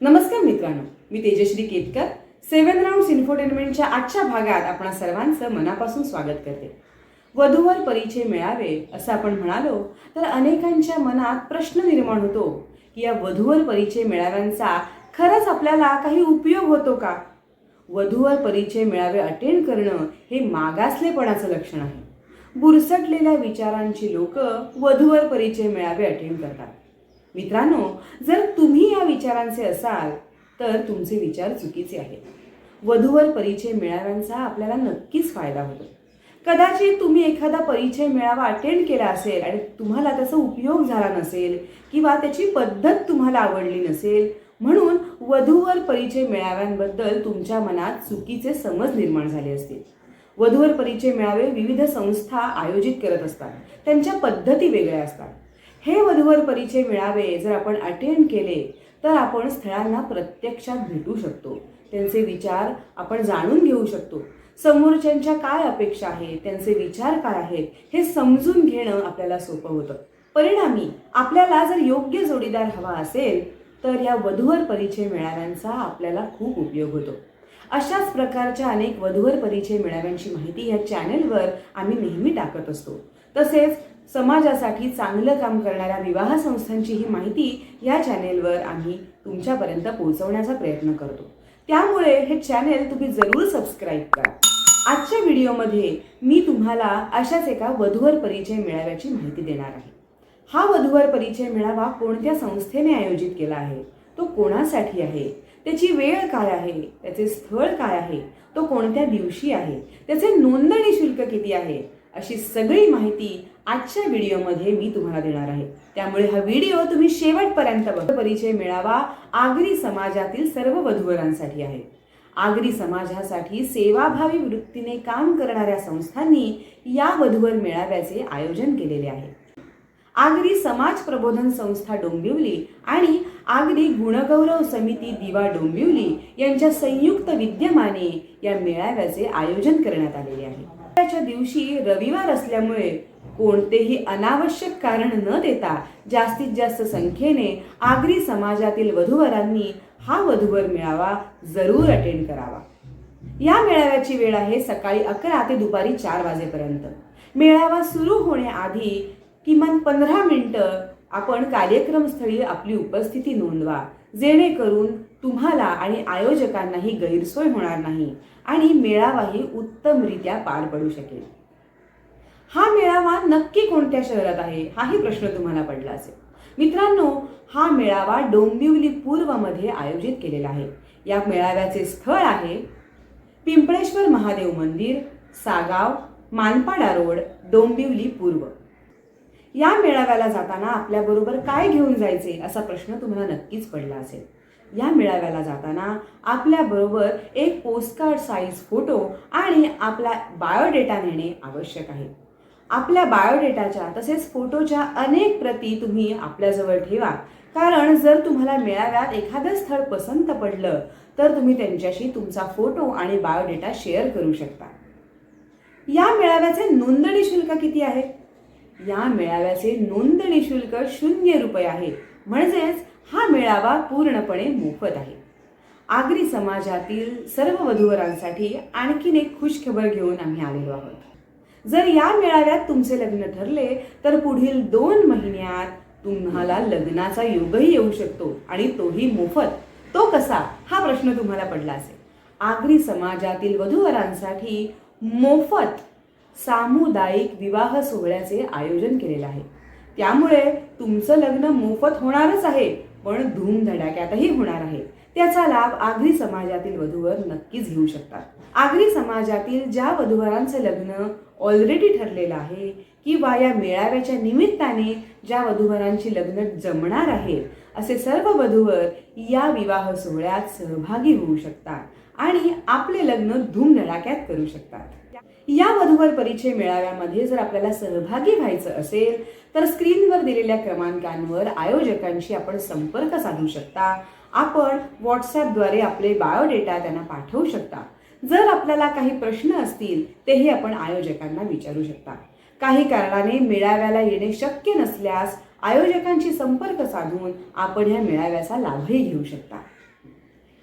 नमस्कार मित्रांनो मी तेजश्री केतकर. सेवन राऊंड इन्फोटेनमेंटच्या आजच्या भागात आपण सर्वांचं मनापासून स्वागत करते. वधूवर परिचय मिळावे असं आपण म्हणालो तर अनेकांच्या मनात प्रश्न निर्माण होतो की या वधूवर परिचय मिळाव्यांचा खरंच आपल्याला काही उपयोग होतो का? वधूवर परिचय मिळावे अटेंड करणं हे मागासलेपणाचं लक्षण आहे. बुरसटलेल्या विचारांची लोक वधूवर परिचय मिळावे अटेंड करतात. मित्रांनो जर तुम्ही या विचारांचे असाल तर तुमचे विचार चुकीचे आहेत. वधूवर परिचय मिळाव्यांचा आपल्याला नक्कीच फायदा होतो. कदाचित तुम्ही एखादा परिचय मेळावा अटेंड केला असेल आणि तुम्हाला त्याचा उपयोग झाला नसेल किंवा त्याची पद्धत तुम्हाला आवडली नसेल म्हणून वधूवर परिचय मेळाव्यांबद्दल तुमच्या मनात चुकीचे समज निर्माण झाले असतील. वधूवर परिचय मेळावे विविध संस्था आयोजित करत असतात. त्यांच्या पद्धती वेगळ्या असतात. हे वधूवर परिचय मिळावे जर आपण अटेंड केले तर आपण स्थळांना प्रत्यक्षात भेटू शकतो. त्यांचे विचार आपण जाणून घेऊ शकतो. समोरच्यांच्या काय अपेक्षा आहेत त्यांचे विचार काय आहेत हे समजून घेणं आपल्याला सोपं होतं. परिणामी आपल्याला जर योग्य जोडीदार हवा असेल तर या वधूवर परिचय मिळाव्यांचा आपल्याला खूप उपयोग होतो. अशाच प्रकारच्या अनेक वधूवर परिचय मिळाव्यांची माहिती या चॅनेलवर आम्ही नेहमी टाकत असतो. तसेच समाजासाठी चांगलं काम करणाऱ्या विवाह संस्थांची ही माहिती या चॅनेलवर आम्ही तुमच्यापर्यंत पोहोचवण्याचा प्रयत्न करतो. त्यामुळे हे चॅनेल तुम्ही जरूर सबस्क्राईब करा. आजच्या व्हिडिओमध्ये मी तुम्हाला अशाच एका वधूवर परिचय मेळाव्याची माहिती देणार आहे. हा वधूवर परिचय मेळावा कोणत्या संस्थेने आयोजित केला आहे? तो कोणासाठी आहे? त्याची वेळ काय आहे? त्याचे स्थळ काय आहे? तो कोणत्या दिवशी आहे? त्याचे नोंदणी शुल्क किती आहे? अशी सगळी माहिती आजच्या व्हिडिओमध्ये मी तुम्हाला देणार आहे. त्यामुळे हा व्हिडिओ तुम्ही शेवटपर्यंत बघ. परिचय मिळावा आगरी समाजातील सर्व वधूवरांसाठी आहे. आगरी समाजासाठी सेवाभावी वृत्तीने काम करणाऱ्या संस्थांनी या वधूवर मेळाव्याचे आयोजन केलेले आहे. आगरी समाज प्रबोधन संस्था डोंबिवली आणि आगरी गुणगौरव समिती दिवा डोंबिवली यांच्या संयुक्त विद्यमाने या मेळाव्याचे आयोजन करण्यात आलेले आहे. मेळाव्याच्या दिवशी रविवार असल्यामुळे कोणतेही अनावश्यक कारण न देता जास्तीत जास्त संख्येने आगरी समाजातील वधूवरांनी हा वधूवर मेळावा जरूर अटेंड करावा. या मेळाव्याची वेळ आहे सकाळी अकरा ते दुपारी चार वाजेपर्यंत. मेळावा सुरू होण्याआधी किमान पंधरा मिनटं आपण कार्यक्रमस्थळी आपली उपस्थिती नोंदवा जेणेकरून तुम्हाला आणि आयोजकांनाही गैरसोय होणार नाही आणि मेळावाही उत्तमरित्या पार पडू शकेल. हा मेळावा नक्की कोणत्या शहरात आहे हाही प्रश्न तुम्हाला पडला असेल. मित्रांनो हा मेळावा डोंबिवली पूर्वमध्ये आयोजित केलेला आहे. या मेळाव्याचे स्थळ आहे पिंपळेश्वर महादेव मंदिर सागाव मानपाडा रोड डोंबिवली पूर्व. या मेळाव्याला जाताना आपल्याबरोबर काय घेऊन जायचे असा प्रश्न तुम्हाला नक्कीच पडला असेल. या मेळाव्याला जाताना आपल्याबरोबर एक पोस्टकार्ड साईज फोटो आणि आपला बायोडेटा नेणे आवश्यक आहे. आपल्या बायोडेटाच्या तसेच फोटोच्या अनेक प्रती तुम्ही आपल्याजवळ ठेवा. कारण जर तुम्हाला मेळाव्यात एखादं स्थळ पसंत पडलं तर तुम्ही त्यांच्याशी तुमचा फोटो आणि बायोडेटा शेअर करू शकता. या मेळाव्याचे नोंदणी शुल्क किती आहे? या मेळाव्याचे नोंदणी शुल्क शून्य रुपये आहे. म्हणजेच हा मेळावा पूर्णपणे मोफत आहे. आगरी समाजातील सर्व वधूवरांसाठी आणखीन एक खुशखबर घेऊन आम्ही आलेलो आहोत. जर या मेळाव्यात तुमचे लग्न ठरले तर पुढील दोन महिन्यात तुम्हाला लग्नाचा योगही येऊ शकतो आणि तोही मोफत. तो कसा? हा प्रश्न तुम्हाला पडला असेल. आगरी समाजातील वधूवरांसाठी मोफत सामुदायिक विवाह सोहळ्याचे आयोजन केलेलं आहे. त्यामुळे तुमचं लग्न मोफत होणारच आहे पण धूमधडाक्यातही होणार आहे. त्याचा लाभ आगरी समाजातील वधूवर नक्कीच घेऊ शकतात. आगरी समाजातील ज्या वधूवरांचं लग्न ऑलरेडी ठरलेलं आहे किंवा या मेळाव्याच्या निमित्ताने ज्या वधूवरांची लग्न जमणार आहेत असे सर्व वधूवर या विवाह सोहळ्यात सहभागी होऊ शकतात आणि आपले लग्न धूमधडाक्यात करू शकतात. या वधूवर परिचय मेळाव्यामध्ये जर आपल्याला सहभागी व्हायचं असेल तर स्क्रीनवर दिलेल्या क्रमांकांवर आयोजकांशी आपण संपर्क साधू शकता. आपण व्हॉट्सॲपद्वारे आपले बायोडेटा त्यांना पाठवू शकता. जर आपल्याला काही प्रश्न असतील तेही आपण आयोजकांना विचारू शकता. काही कारणाने मेळाव्याला येणे शक्य नसल्यास आयोजकांशी संपर्क साधून आपण ह्या मेळाव्याचा लाभही घेऊ शकता.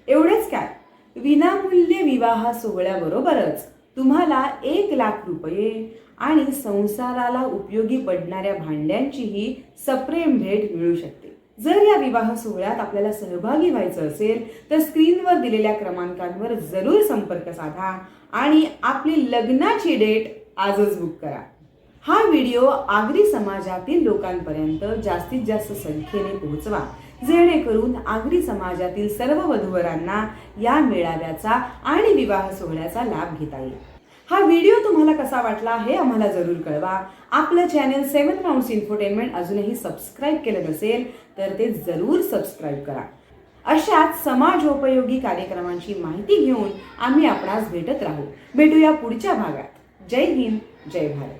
एवढेच काय? विनामूल्य विवाह सोहळ्याबरोबरच तुम्हाला एक लाख रुपये आणि संसाराला उपयोगी पडणाऱ्या भांड्यांचीही सप्रेम भेट मिळू शकते. जर या विवाह सोहळ्यात आपल्याला सहभागी व्हायचं असेल तर स्क्रीनवर दिलेल्या क्रमांकांवर जरूर संपर्क साधा आणि आपली लग्नाची डेट आजच बुक करा. हा व्हिडिओ आगरी समाजातील लोकांपर्यंत जास्तीत जास्त संख्येने पोहोचवा. जेणेकरून आगरी समाजातील सर्व वधूवरांना या मेळाव्याचा आणि विवाह सोहळ्याचा लाभ घेता येईल. हा व्हिडिओ तुम्हाला कसा वाटला हे आम्हाला जरूर कळवा. आपलं चॅनल सेवन राऊंड्स इन्फोटेनमेंट अजूनही सबस्क्राईब केलं नसेल तर ते जरूर सबस्क्राईब करा. अशाच समाजोपयोगी कार्यक्रमांची माहिती घेऊन आम्ही आपणास भेटत राहू. भेटूया पुढच्या भागात. जय हिंद जय भारत.